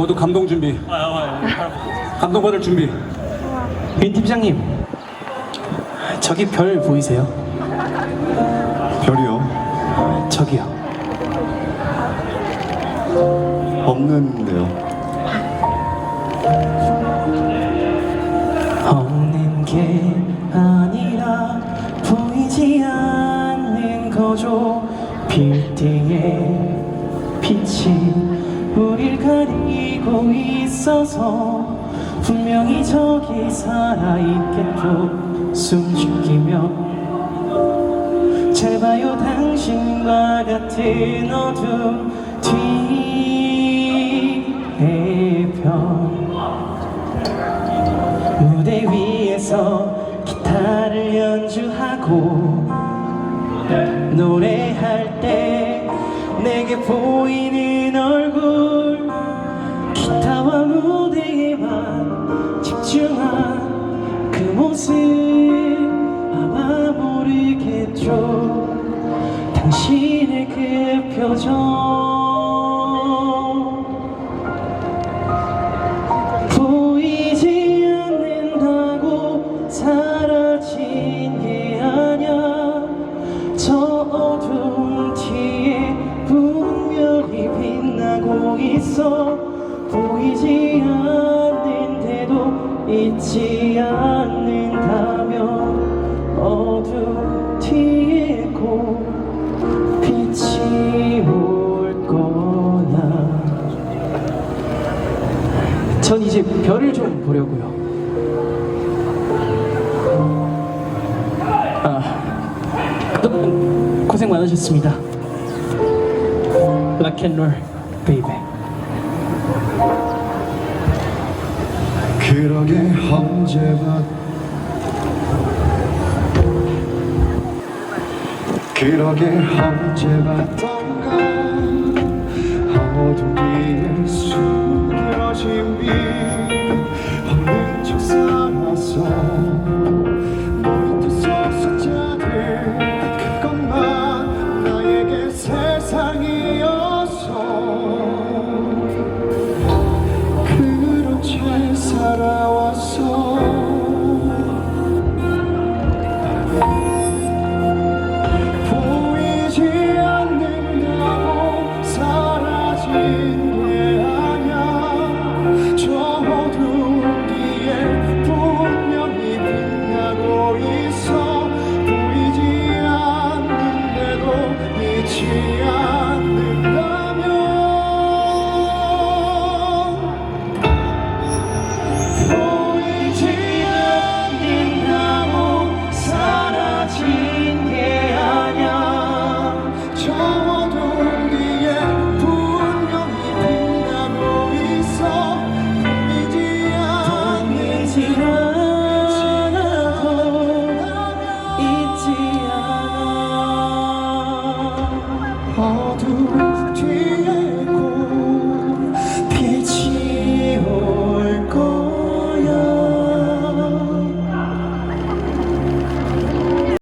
모두 감동 준비. 감동 받을 준비. 윤 팀장님 저기 별 보이세요? 별이요? 저기요 없는데요. 없는 게 아니라 보이지 않는 거죠 빌딩의 빛이 우릴 가리고 있어서 분명히 저기 살아있겠죠. 숨죽이며 잘 봐요 당신과 같은 어둠 벽 무대 위에서 기타를 연주하고 노래할 때 내게 보이는 얼굴 보이지 않는다고 사라진 게 아냐 저 어둠 뒤에 분명히 빛나고 있어. 보이지 않는데도 잊지 않는다면 어둠 뒤에 꼭 이제 별을 좀 보려고요. 아, 고생 많으셨습니다. 락앤롤 베이베. 그러게 언제만 그러게 언제 봤던가 어둠 뒤 사